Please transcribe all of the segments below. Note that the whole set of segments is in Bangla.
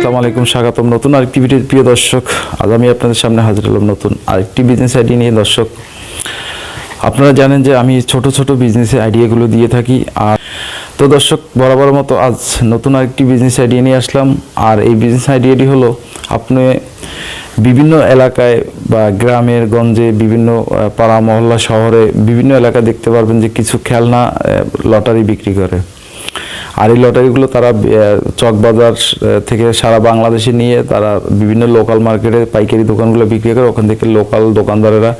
আসসালামু আলাইকুম, স্বাগতম নতুন আরেকটি ভিডিওর প্রিয় দর্শক, আজ আমি আপনাদের সামনে হাজির হলাম নতুন আরেকটি বিজনেস আইডিয়া নিয়ে। দর্শক, আপনারা জানেন যে আমি ছোট ছোট বিজনেসের আইডিয়াগুলো দিয়ে থাকি। আর তো দর্শক, বরাবর মতো আজ নতুন আরেকটি বিজনেস আইডিয়া নিয়ে আসলাম। আর এই বিজনেস আইডিয়াটি হলো, আপনি বিভিন্ন এলাকায় বা গ্রামের গঞ্জে বিভিন্ন পাড়া মহল্লা শহরে বিভিন্ন এলাকা দেখতে পারবেন যে কিছু খেলনা লটারি বিক্রি করে। আর এই লটারিগুলো তারা চকবাজার থেকে সারা বাংলাদেশে নিয়ে তারা বিভিন্ন লোকাল মার্কেটে পাইকারি দোকানগুলো বিক্রি করে, ওখান থেকে লোকাল দোকানদারেরা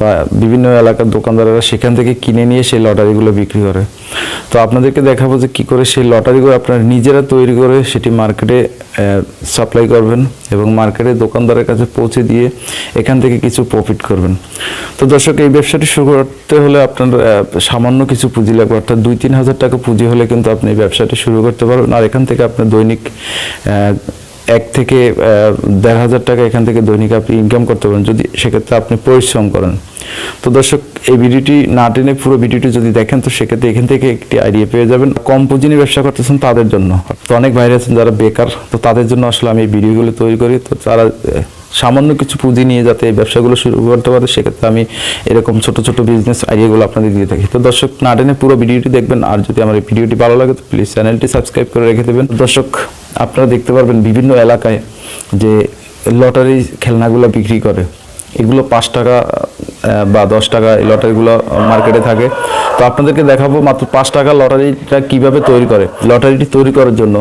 বা বিভিন্ন এলাকার দোকানদারেরা সেখান থেকে কিনে নিয়ে সেই লটারিগুলো বিক্রি করে। তো আপনাদেরকে দেখাবো যে কী করে সেই লটারিগুলো আপনারা নিজেরা তৈরি করে সেটি মার্কেটে সাপ্লাই করবেন এবং মার্কেটে দোকানদারের কাছে পৌঁছে দিয়ে এখান থেকে কিছু প্রফিট করবেন। তো দর্শক, এই ব্যবসাটি শুরু করতে হলে আপনার সামান্য কিছু পুঁজি লাগবে, অর্থাৎ দুই তিন হাজার টাকা পুঁজি হলে কিন্তু আপনি ব্যবসাটি শুরু করতে পারবেন। আর এখান থেকে আপনার দৈনিক এক থেকে দেড় হাজার টাকা এখান থেকে দৈনিক আপনি ইনকাম করতে পারেন যদি সেক্ষেত্রে আপনি পরিশ্রম করেন। তো দর্শক, এই ভিডিওটি না টেনে পুরো ভিডিওটি যদি দেখেন, তো সেক্ষেত্রে এখান থেকে একটি আইডিয়া পেয়ে যাবেন। কম পুঁজি নিয়ে ব্যবসা করতেছেন তাদের জন্য। তো অনেক ভাইরা আছেন যারা বেকার, তো তাদের জন্য আসলে আমি এই ভিডিওগুলো তৈরি করি। তো তারা সামান্য কিছু পুঁজি নিয়ে যাতে এই ব্যবসাগুলো শুরু করতে পারে, সেক্ষেত্রে আমি এরকম ছোট ছোট বিজনেস আইডিয়াগুলো আপনাদের দিয়ে থাকি। তো দর্শক, না টেনে পুরো ভিডিওটি দেখবেন। আর যদি আমার এই ভিডিওটি ভালো লাগে, তো প্লিজ চ্যানেলটি সাবস্ক্রাইব করে রেখে দেবেন। দর্শক, আপনারা দেখতে পারবেন বিভিন্ন এলাকায় যে লটারি খেলনাগুলো বিক্রি করে। এগুলো পাঁচ টাকা বা দশ টাকা এই লটারিগুলো মার্কেটে থাকে। তো আপনাদেরকে দেখাবো মাত্র পাঁচ টাকা লটারিটা কীভাবে তৈরি করে। লটারিটি তৈরি করার জন্য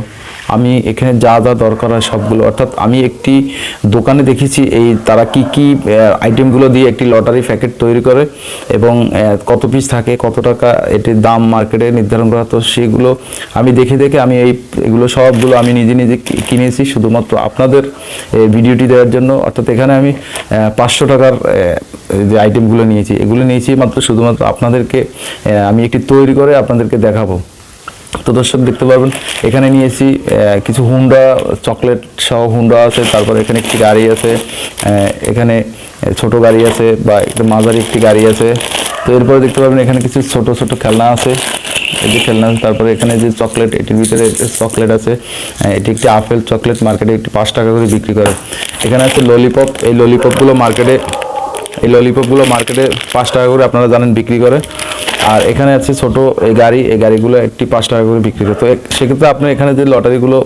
আমি এখানে যা যা দরকার হয় সবগুলো, অর্থাৎ আমি একটি দোকানে দেখেছি এই তারা কি কি আইটেমগুলো দিয়ে একটি লটারি প্যাকেট তৈরি করে এবং কত পিস থাকে, কত টাকা, এটির দাম মার্কেটে নির্ধারণ করা তো সেগুলো আমি দেখে দেখে আমি এই, এগুলো সবগুলো আমি নিজে নিজে কিনেছি শুধুমাত্র আপনাদের ভিডিওটি দেওয়ার জন্য। অর্থাৎ এখানে আমি পাঁচশো টাকার যে আইটেমগুলো নিয়েছি, এগুলো নিয়েছি মাত্র শুধুমাত্র আপনাদেরকে আমি একটি তৈরি করে আপনাদেরকে দেখাবো। তো দর্শক দেখতে পারবেন, এখানে নিয়েছি কিছু হুন্ডা, চকলেট সহ হুন্ডা আছে, তারপর এখানে একটি গাড়ি আছে এখানে ছোট গাড়ি আছে বা একটা মাঝারি একটি গাড়ি আছে। তো এরপরে দেখতে পারবেন এখানে কিছু ছোট ছোট খেলনা আছে। এই যে খেলনা, তারপরে এখানে যে চকলেট, এটির ভিতরে চকলেট আছে এটি একটি আপেল চকলেট মার্কেটে একটি পাঁচ টাকা করে বিক্রি করে। এখানে আছে ললিপপ এই ললিপপগুলো মার্কেটে এই ললিপপগুলো মার্কেটে পাঁচ টাকা করে আপনারা জানেন বিক্রি করে। আর এখানে আছে ছোট এই গাড়ি, এই গাড়িগুলো একটি পাঁচ টাকা করে বিক্রি করে। তো সেক্ষেত্রে আপনার এখানে যে লটারিগুলো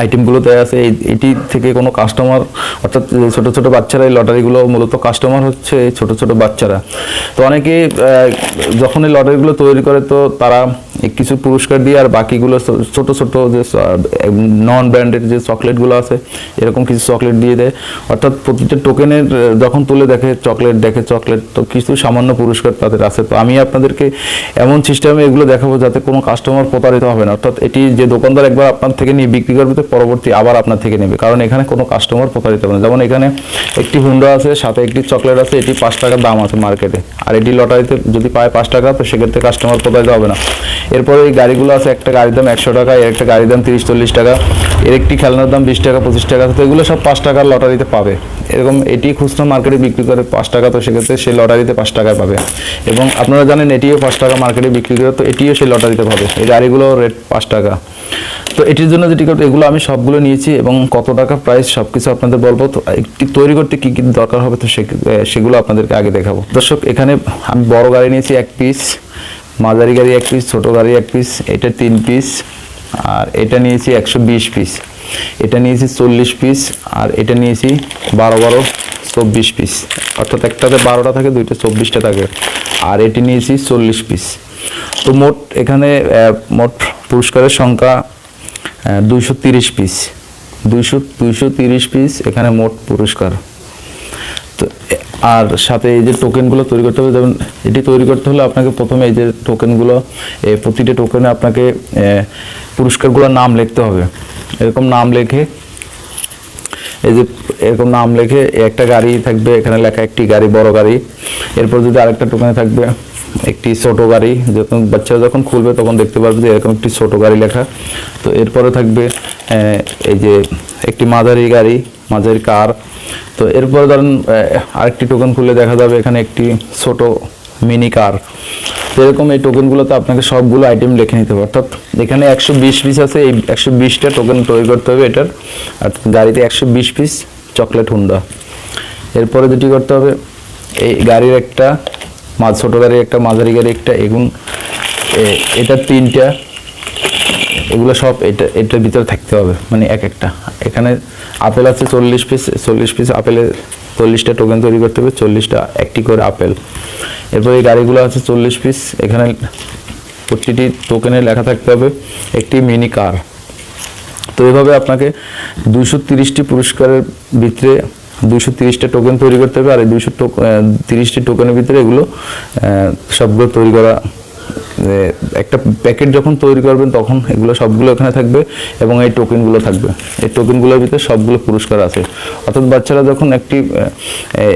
আইটেমগুলো দেওয়া আছে, এই এটি থেকে কোনো কাস্টমার অর্থাৎ ছোট ছোট বাচ্চারা এই লটারিগুলো মূলত কাস্টমার হচ্ছে ছোট ছোট বাচ্চারা। তো অনেকে যখন এই লটারিগুলো তৈরি করে, তো তারা কিছু পুরস্কার দিয়ে আর বাকিগুলো ছোট ছোট যে নন ব্র্যান্ডেড যে চকলেটগুলো আছে, এরকম কিছু চকলেট দিয়ে দেয়। অর্থাৎ প্রতিটা টোকেনের যখন তুলে দেখে চকলেট দেখে চকলেট, তো কিছু সামান্য পুরস্কার তাদের আছে। তো আমি আপনাদেরকে এমন সিস্টেমে এগুলো দেখাবো যাতে কোনো কাস্টমার প্রতারিত হবে না। অর্থাৎ এটি যে দোকানদার একবার আপনার থেকে নিয়ে বিক্রি করবে, তো পরবর্তী আবার আপনার থেকে নেবে। কারণ এখানে কোনো কাস্টমার প্রতারিত হবে না। যেমন এখানে একটি হুন্ডা আছে, সাথে একটি চকলেট আছে, এটি পাঁচ টাকার দাম আছে মার্কেটে আর এটি লটারিতে যদি পায় পাঁচ টাকা, তো সেক্ষেত্রে কাস্টমার প্রতারিত হবে না। এরপরে এই গাড়িগুলো আছে, একটা গাড়ির দাম একশো টাকা, এর একটা গাড়ির দাম তিরিশ, চল্লিশ টাকা, এর একটি খেলনার দাম বিশ টাকা, পঁচিশ টাকা, তো এগুলো সব পাঁচ টাকার লটারিতে পাবে। এরকম এটি খুচরা মার্কেটে বিক্রি করে পাঁচ টাকা, তো সেক্ষেত্রে সেই লটারিতে পাঁচ টাকায় পাবে। এবং আপনারা জানেন এটিও পাঁচ টাকা মার্কেটে বিক্রি করে, তো এটিও সেই লটারিতে পাবে। এই গাড়িগুলো রেট পাঁচ টাকা। তো এটির জন্য যেটি করতে এগুলো আমি সবগুলো নিয়েছি এবং কত টাকা প্রাইস সব কিছু আপনাদের বলব। তো একটি তৈরি করতে কী কী দরকার হবে, তো সেগুলো আপনাদেরকে আগে দেখাবো। দর্শক, এখানে আমি বড় গাড়ি নিয়েছি, এক পিস। মাঝারি গাড়ি এক পিস ছোটো গাড়ি এক পিস এটা তিন পিস আর এটা নিয়েছি একশো বিশ পিস এটা নিয়েছি চল্লিশ পিস আর এটা নিয়েছি বারো বারো চব্বিশ পিস অর্থাৎ একটাতে বারোটা থাকে, দুইটা চব্বিশটা থাকে, আর এটি নিয়েছি চল্লিশ পিস তো মোট এখানে মোট পুরস্কারের সংখ্যা দুইশো তিরিশ পিস দুইশো দুইশো তিরিশ পিস এখানে মোট পুরস্কার। তো আর সাথে এই যে টোকেনগুলো তৈরি করতে হবে যেমন এটি তৈরি করতে হলে আপনাকে প্রথমে এই যে টোকেনগুলো প্রতিটা টোকেনে আপনাকে পুরস্কারগুলোর নাম লিখতে হবে। এরকম নাম লেখে, এই যে এরকম নাম লেখে একটা গাড়ি থাকবে, এখানে লেখা একটি গাড়ি, বড় গাড়ি। এরপর যদি আরেকটা টোকেনে থাকবে, একটি ছোট গাড়ি, যখন বাচ্চারা যখন খুলবে তখন দেখতে পারবে যে এরকম একটি ছোট গাড়ি লেখা। তো এরপরে থাকবে এই যে একটি মাঝারি গাড়ি, মাঝারি কার তো এরপরে ধরেন আরেকটি টোকেন খুললে দেখা যাবে এখানে একটি ছোট মিনি কার তো এরকম এই টোকেনগুলোতে আপনাকে সবগুলো আইটেম লিখে নিতে হবে। অর্থাৎ এখানে একশো বিশ পিস আছে, এই একশো বিশটা টোকেন তৈরি করতে হবে এটার। আর গাড়িতে একশো বিশ পিস চকলেট হুন্ডা এরপরে যেটি করতে হবে, এই গাড়ির একটা, মাঝ ছোটো গাড়ির একটা, মাঝারি গাড়ি একটা এগুন এ- এটার তিনটা এগুলো সব এটা, এটার ভিতরে থাকতে হবে মানে এক একটা। এখানে আপেল আছে চল্লিশ পিস চল্লিশ পিস আপেলে চল্লিশটা টোকেন তৈরি করতে হবে, চল্লিশটা একটি করে আপেল। এরপর এই গাড়িগুলো আছে চল্লিশ পিস এখানে প্রতিটি টোকেনে লেখা থাকতে হবে, একটি মিনি কার তো এইভাবে আপনাকে দুশো তিরিশটি পুরস্কারের ভিতরে দুশো তিরিশটা টোকেন তৈরি করতে হবে, আর এই দুইশো তিরিশটি টোকেনের ভিতরে এগুলো সবগুলো তৈরি করা একটা প্যাকেট যখন তৈরি করবেন, তখন এগুলো সবগুলো এখানে থাকবে এবং এই টোকেনগুলো থাকবে। এই টোকেনগুলোর ভিতরে সবগুলো পুরস্কার আছে। অর্থাৎ বাচ্চারা যখন একটি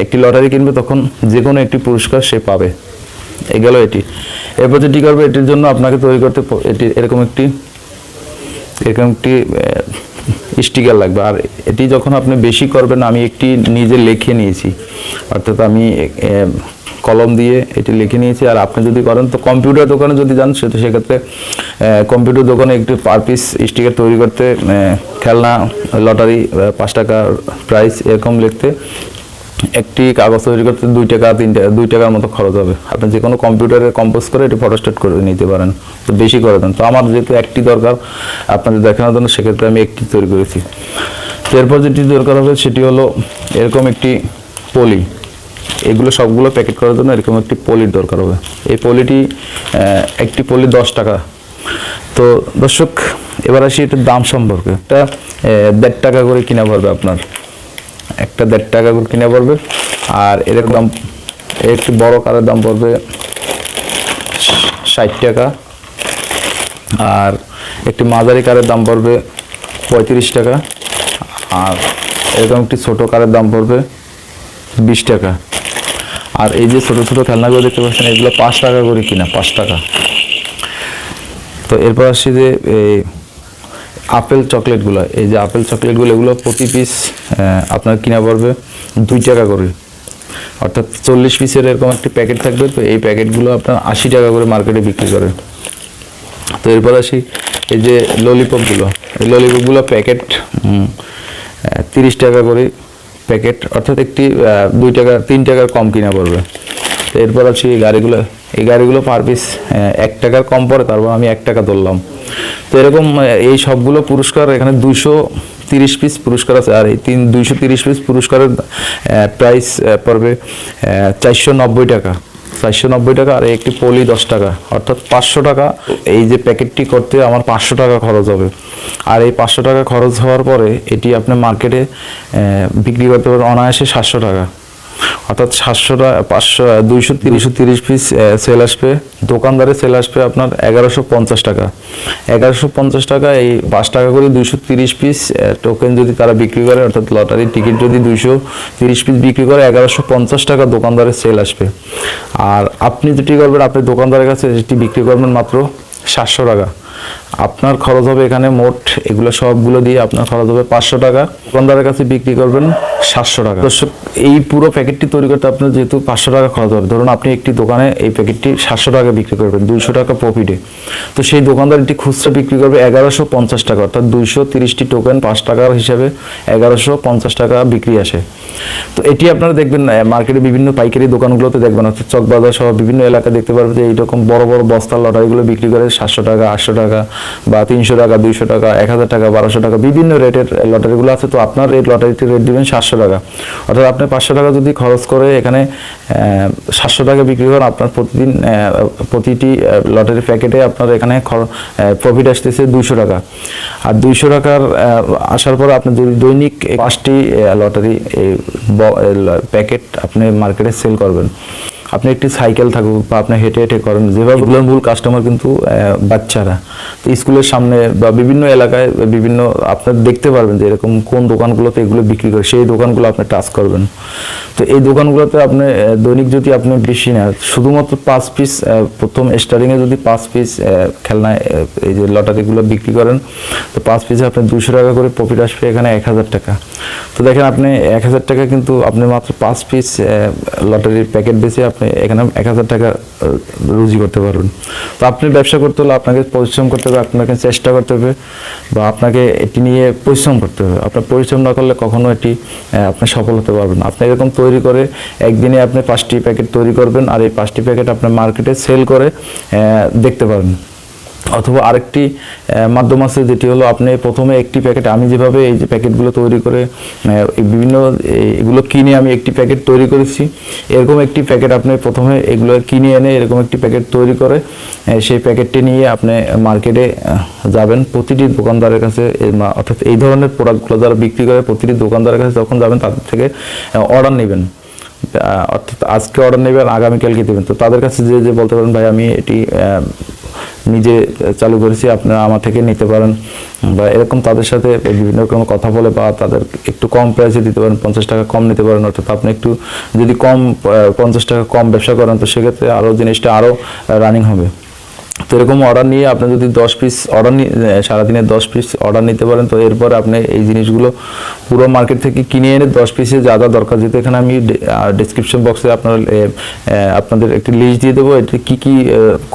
একটি লটারি কিনবে, তখন যে কোনো একটি পুরস্কার সে পাবে। এই গেল এটি। এরপর যেটি করবে, এটির জন্য আপনাকে তৈরি করতে এটি এরকম একটি এরকম একটি স্টিকার লাগবে। আর এটি যখন আপনি বেশি করবেন, আমি একটি নিজে লিখে নিয়েছি। অর্থাৎ আমি কলম দিয়ে এটি লিখে নিয়েছি। আর আপনি যদি করেন, তো কম্পিউটার দোকানে যদি যান, সে সেক্ষেত্রে কম্পিউটার দোকানে একটি পার পিস স্টিকার তৈরি করতে খেলনা, লটারি পাঁচ টাকা প্রাইস এরকম লিখতে, একটি কাগজ তৈরি করতে দুই টাকা, তিন টাকা, দুই টাকার মতো খরচ হবে। আপনি যে কোনো কম্পিউটারে কম্পোজ করে এটি ফটোস্টেট করে নিতে পারেন। তো বেশি করে দেন। তো আমার যেহেতু একটি দরকার, আপনাদের দেখানোর জন্য, সেক্ষেত্রে আমি একটি তৈরি করেছি। এরপর যেটি দরকার হবে, সেটি হলো এরকম একটি পলি। এগুলো সবগুলো প্যাকেট করার জন্য এরকম একটি পলির দরকার হবে। এই পলিটি একটি পলি দশ টাকা। তো দর্শক এবার আসি এটার দাম সম্পর্কে। আহ, দেড় টাকা করে কিনা পড়বে আপনার। একটা দেড় টাকা করে কিনে পড়বে। আর এরকম দাম একটি বড় কারের দাম পড়বে ষাট টাকা। আর একটি মাঝারি কারের দাম পড়বে পঁয়ত্রিশ টাকা। আর এরকম একটি ছোটো কারের দাম পড়বে বিশ টাকা। আর এই যে ছোটো ছোটো খেলনাগুলো দেখতে পাচ্ছেন, এগুলো পাঁচ টাকা করে কিনা, পাঁচ টাকা। তো এরপর আসছি যে, এই আপেল চকলেটগুলো, এই যে আপেল চকলেটগুলো, এগুলো প্রতি পিস আপনার কিনা পড়বে দুই টাকা করে। অর্থাৎ চল্লিশ পিসের এরকম একটি প্যাকেট থাকবে, তো এই প্যাকেটগুলো আপনার আশি টাকা করে মার্কেটে বিক্রি করে। তো এরপর আসি, এই যে ললিপপগুলো এই ললিপপগুলো প্যাকেট তিরিশ টাকা করে প্যাকেট অর্থাৎ একটি দুই টাকা, তিন টাকার কম কিনা পড়বে। তো এরপর হচ্ছে এই গাড়িগুলো এই গাড়িগুলো পার পিস এক টাকার কম পড়ে, তারপর আমি এক টাকা ধরলাম তো এরকম এই সবগুলো পুরস্কার, এখানে দুশো তিরিশ পিস পুরস্কার আছে, আর এই তিন, দুইশো তিরিশ পিস পুরস্কারের প্রাইস পড়বে চারশো নব্বই টাকা। চারশো নব্বই টাকা আর একটি পলি দশ টাকা। অর্থাৎ পাঁচশো টাকা। এই যে প্যাকেটটি করতে আমার পাঁচশো টাকা খরচ হবে। আর এই পাঁচশো টাকা খরচ হওয়ার পরে এটি আপনি মার্কেটে বিক্রি করতে পারবেন অনায়াসে সাতশো টাকা। অর্থাৎ সাতশো টাকা পাঁচশো দুইশো তিরিশশো তিরিশ পিস সেল আসবে। দোকানদারে সেল আসবে আপনার এগারোশো পঞ্চাশ টাকা। এগারোশো পঞ্চাশ টাকা এই পাঁচ টাকা করে দুইশো তিরিশ পিস টোকেন যদি তারা বিক্রি করে, অর্থাৎ লটারির টিকিট যদি দুইশো তিরিশ পিস বিক্রি করে, এগারোশো পঞ্চাশ টাকা দোকানদারের সেল আসবে। আর আপনি যেটি করবেন, আপনি দোকানদারের কাছে যেটি বিক্রি করবেন মাত্র সাতশো টাকা। আপনার খরচ হবে এখানে মোট, এগুলো সবগুলো দিয়ে আপনার খরচ হবে পাঁচশো টাকা। দোকানদারের কাছে বিক্রি করবেন সাতশো টাকা। দর্শক, এই পুরো প্যাকেটটি তৈরি করতে আপনার যেহেতু পাঁচশো টাকা খরচ হবে, ধরুন আপনি একটি দোকানে এই প্যাকেটটি সাতশো টাকা বিক্রি করবেন, দুইশো টাকা প্রফিটে তো সেই দোকানদার এটি খুচরা বিক্রি করবে এগারোশো পঞ্চাশ টাকা, অর্থাৎ দুইশো তিরিশটি টোকেন পাঁচ টাকার হিসাবে এগারোশো পঞ্চাশ টাকা বিক্রি আসে। তো এটি আপনারা দেখবেন মার্কেটে বিভিন্ন পাইকারি দোকানগুলোতে দেখবেন, অর্থাৎ চকবাজার সহ বিভিন্ন এলাকায় দেখতে পারবেন যে এইরকম বড় বড় বস্তার লটারিগুলো বিক্রি করে সাতশো টাকা, আটশো টাকা বা তিনশো টাকা, দুইশো টাকা, এক হাজার টাকা, বারোশো টাকা, বিভিন্ন রেটের লটারিগুলো আছে, তো আপনার এই লটারিটি রেট দিবেন সাতশো টাকা। অর্থাৎ আপনি পাঁচশো টাকা যদি খরচ করে এখানে সাতশো টাকা বিক্রি করেন আপনার প্রতিদিন প্রতিটি লটারি প্যাকেটে আপনার এখানে প্রফিট আসতেছে দুইশো টাকা। আর দুইশো টাকার আসার পর আপনি দৈনিক পাঁচটি লটারি, এই প্যাকেট আপনি মার্কেটে সেল করবেন। আপনি একটি সাইকেল থাকুক বা আপনি হেঁটে হেঁটে করেন, যেভাবে ভুল কাস্টমার কিন্তু বাচ্চারা। তো স্কুলের সামনে বা বিভিন্ন এলাকায় বিভিন্ন আপনার দেখতে পারবেন যে এরকম কোন দোকানগুলোতে এগুলো বিক্রি করে, সেই দোকানগুলো আপনি টাচ করবেন। তো এই দোকানগুলোতে আপনি দৈনিক যদি আপনি বেশি না শুধুমাত্র পাঁচ পিস প্রথম স্টার্টিংয়ে যদি পাঁচ পিস খেলনায় এই যে লটারিগুলো বিক্রি করেন, তো পাঁচ পিসে আপনি দুশো টাকা করে প্রফিট আসবে এখানে এক হাজার টাকা। তো দেখেন আপনি এক হাজার টাকা কিন্তু আপনি মাত্র পাঁচ পিস লটারির প্যাকেট বেচে আপনি এখানে এক হাজার টাকা রুজি করতে পারবেন। তো আপনি ব্যবসা করতে হলে আপনাকে পরিশ্রম করতে হবে, আপনাকে চেষ্টা করতে হবে বা আপনাকে এটি নিয়ে পরিশ্রম করতে হবে। আপনার পরিশ্রম না করলে কখনো এটি আপনি সফল হতে পারবেন আপনি এরকম তৈরি করে একদিনে আপনি পাঁচটি প্যাকেট তৈরি করবেন আর এই পাঁচটি প্যাকেট আপনার মার্কেটে সেল করে দেখতে পারেন অথবা আরেকটি মাধ্যম আছে যেটি হলো আপনি প্রথমে একটি প্যাকেট, আমি যেভাবে এই যে প্যাকেটগুলো তৈরি করে বিভিন্ন এগুলো কিনে আমি একটি প্যাকেট তৈরি করেছি। এরকম একটি প্যাকেট আপনি প্রথমে এগুলো কিনে এনে এরকম একটি প্যাকেট তৈরি করে সেই প্যাকেটটি নিয়ে আপনি মার্কেটে যাবেন। প্রতিটি দোকানদারের কাছে অর্থাৎ এই ধরনের প্রোডাক্টগুলো যারা বিক্রি করে, প্রতিটি দোকানদারের কাছে যখন যাবেন তাদের থেকে অর্ডার নেবেন। অর্থাৎ আজকে অর্ডার নেবেন, আগামীকালকে দেবেন। তো তাদের কাছে যে যে বলতে পারেন, ভাই, আমি এটি নিজে চালু করেছি, আপনারা আমার থেকে নিতে পারেন। বা এরকম তাদের সাথে বিভিন্ন রকম কথা বলে বা তাদের একটু কম প্রাইসে দিতে পারেন, পঞ্চাশ টাকা কম নিতে পারেন। অর্থাৎ আপনি একটু যদি কম পঞ্চাশ টাকা কম ব্যবসা করেন, তো সেক্ষেত্রে আরও জিনিসটা আরও রানিং হবে। তো এরকম অর্ডার নিয়ে আপনি যদি দশ পিস অর্ডার নিয়ে সারাদিনে দশ পিস অর্ডার নিতে পারেন, তো এরপর আপনি এই জিনিসগুলো পুরো মার্কেট থেকে কিনে এনে দশ পিসে যা যা দরকার, যেহেতু এখানে আমি ডিসক্রিপশন বক্সে আপনার আপনাদের একটি লিস্ট দিয়ে দেবো, এটি কী কী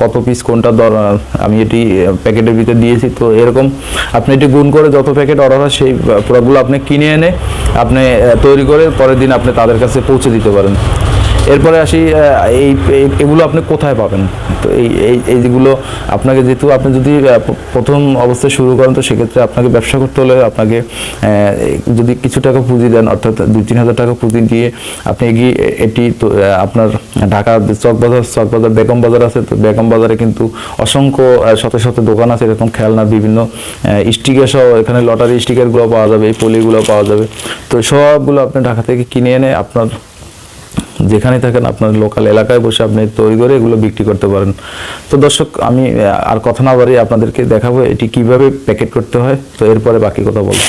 কত পিস কোনটা দর আমি এটি প্যাকেটের ভিতরে দিয়েছি, তো এরকম আপনি এটি গুণ করে যত প্যাকেট অর্ডার হয়, সেই প্রোডাক্টগুলো আপনি কিনে এনে আপনি তৈরি করে পরের দিন আপনি তাদের কাছে পৌঁছে দিতে পারেন। এরপরে আসি এই এগুলো আপনি কোথায় পাবেন? তো এই এই এই যেগুলো আপনাকে যেহেতু আপনি যদি প্রথম অবস্থায় শুরু করেন, তো সেক্ষেত্রে আপনাকে ব্যবসা করতে হলে আপনাকে যদি কিছু টাকা পুঁজি দেন, অর্থাৎ দুই, তিন হাজার টাকা পুঁজি দিয়ে আপনি এগিয়ে, এটি তো আপনার ঢাকার যে চক বাজার চক বাজার, বেগম বাজার আছে, তো বেগম বাজারে কিন্তু অসংখ্য শত শত দোকান আছে, এরকম খেলনা, বিভিন্ন স্টিকার সহ এখানে লটারি স্টিকারগুলো পাওয়া যাবে, এই পলিগুলো পাওয়া যাবে। তো সবগুলো আপনি ঢাকা থেকে কিনে এনে আপনার যেখানে থাকেন, আপনার লোকাল এলাকায় বসে আপনি তৈরি করে এগুলো বিক্রি করতে পারেন। তো দর্শক, আমি আর কথা না বাড়িয়ে আপনাদেরকে দেখাবো এটি কীভাবে প্যাকেট করতে হয়। তো এরপরে বাকি কথা বলব।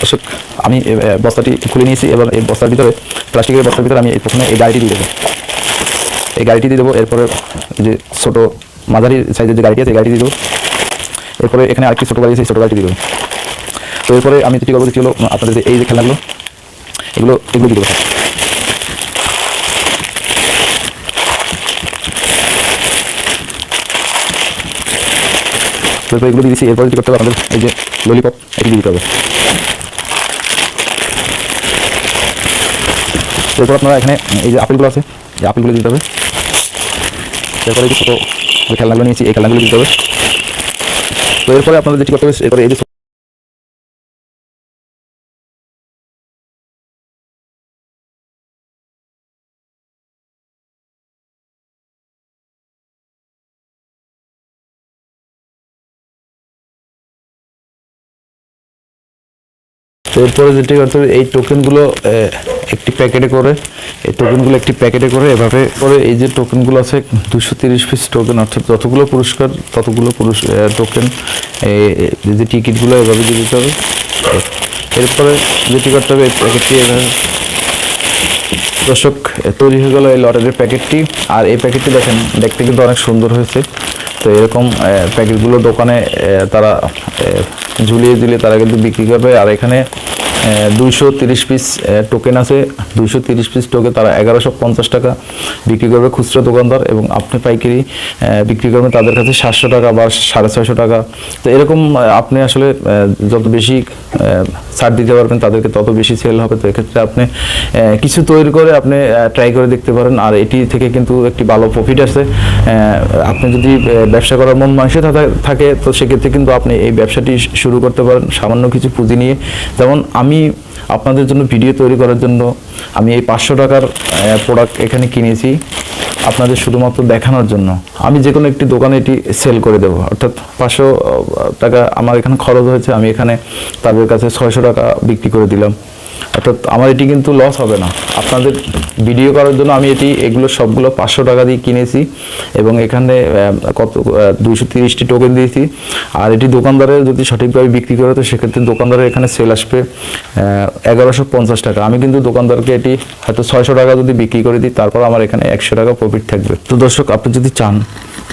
দর্শক, আমি বস্তাটি খুলে নিয়েছি। এবার এই বস্তার ভিতরে, প্লাস্টিকের বস্তার ভিতরে আমি প্রথমে এই গাড়িটি দিয়ে দেবো। এই গাড়িটি দিয়ে দেবো, এরপরে যে ছোটো মাঝারি সাইজের যে গাড়িটি আছে, এই গাড়িটি দিয়ে দেবো। এরপরে এখানে আরেকটি ছোটো গাড়ি আছে ছোটো গাড়িটি দিয়ে দেবো। তো এরপরে আমি যেটি করব সেটি হলো আপনাদের এই যে খেলনাগুলো, এগুলো এগুলো দিয়ে দেবো তো এগুলো দিয়ে দিচ্ছি। এরপরে যেটি করতে হবে আমাদের এই যে ললিপপ এটি দিতে হবে। এরপর আপনারা এখানে এই যে আপেলগুলো আছে, এই আপেলগুলো দিতে হবে। এরপরে যে ছোটো যে নিয়েছি, এই খেলনাগুলো দিতে হবে। তো এরপরে আপনাদের যেটি করতে হবে, এরপরে এই যে তো এরপরে যেটি করতে হবে, এই টোকেনগুলো একটি প্যাকেটে করে, এই টোকেনগুলো একটি প্যাকেটে করে, এভাবে করে এই যে টোকেনগুলো আছে, দুশো তিরিশ পিস টোকেন অর্থাৎ যতগুলো পুরস্কার, ততগুলো পুরুষ টোকেন যে টিকিটগুলো এভাবে দিয়ে দিতে হবে। এরপরে যেটি করতে হবে, এই প্যাকেটটি এভাবে, দর্শক তৈরি হয়ে গেল এই লটারির প্যাকেটটি আর এই প্যাকেটটি দেখেন, দেখতে কিন্তু অনেক সুন্দর হয়েছে। তো এরকম প্যাকেটগুলো দোকানে তারা ঝুলিয়ে দিলে তারা কিন্তু বিক্রি করবে। আর এখানে দুইশো তিরিশ পিস টোকেন আছে। দুইশো তিরিশ পিস টোকেন তারা এগারোশো পঞ্চাশ টাকা বিক্রি করবে খুচরো দোকানদার এবং আপনি পাইকারি বিক্রি করবেন তাদের কাছে সাতশো টাকা বা সাড়ে ছয়শো টাকা। তো এরকম আপনি আসলে যত বেশি ছাড় দিতে পারবেন তাদেরকে তত বেশি সেল হবে। তো এক্ষেত্রে আপনি কিছু তৈরি করে আপনি ট্রাই করে দেখতে পারেন। আর এটি থেকে কিন্তু একটি ভালো প্রফিট আছে। আপনি যদি ব্যবসা করার মন মাংসে থাকে, তো সেক্ষেত্রে কিন্তু আপনি এই ব্যবসাটি শুরু করতে পারেন। সামান্য কিছু পুঁজি নিয়ে। যেমন আমি আপনাদের জন্য ভিডিও তৈরি করার জন্য আমি এই পাঁচশো টাকার প্রোডাক্ট এখানে কিনেছি আপনাদের শুধুমাত্র দেখানোর জন্য। আমি যে কোনো একটি দোকানে এটি সেল করে দেবো। অর্থাৎ পাঁচশো টাকা আমার এখানে খরচ হয়েছে, আমি এখানে তাদের কাছে ছয়শো টাকা বিক্রি করে দিলাম। অর্থাৎ আমার এটি কিন্তু লস হবে না। আপনাদের ভিডিও করার জন্য আমি এটি, এগুলো সবগুলো পাঁচশো টাকা দিয়ে কিনেছি এবং এখানে কত দুইশো তিরিশটি টোকেন দিয়েছি। আর এটি দোকানদারের যদি সঠিকভাবে বিক্রি করে, তো সেক্ষেত্রে দোকানদারের এখানে সেল আসবে এগারোশো পঞ্চাশ টাকা। আমি কিন্তু দোকানদারকে এটি হয়তো ছয়শো টাকা যদি বিক্রি করে দিই, তারপর আমার এখানে একশো টাকা প্রফিট থাকবে। তো দর্শক, আপনি যদি চান,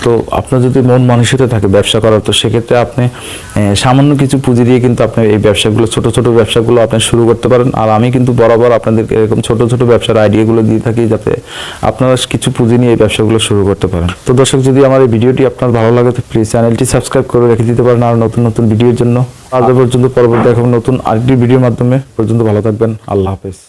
তো আপনার যদি মন মানসিকতা থাকে ব্যবসা করার, তো সেক্ষেত্রে আপনি সামান্য কিছু পুঁজি দিয়ে কিন্তু আপনি এই ব্যবসাগুলো, ছোট ছোট ব্যবসাগুলো আপনি শুরু করতে পারেন। আর আমি কিন্তু বরাবর আপনাদেরকে এরকম ছোট ছোট ব্যবসার আইডিয়াগুলো দিয়ে থাকি যাতে আপনারা কিছু পুঁজি নিয়ে এই ব্যবসাগুলো শুরু করতে পারেন। তো দর্শক, যদি আমার এই ভিডিওটি আপনার ভালো লাগে, তো প্লিজ চ্যানেলটি সাবস্ক্রাইব করে রেখে দিতে পারেন আর নতুন নতুন ভিডিওর জন্য। আজ পর্যন্ত পরবর্তী এখন নতুন আরেকটি ভিডিওর মাধ্যমে। পর্যন্ত ভালো থাকবেন। আল্লাহ হাফেজ।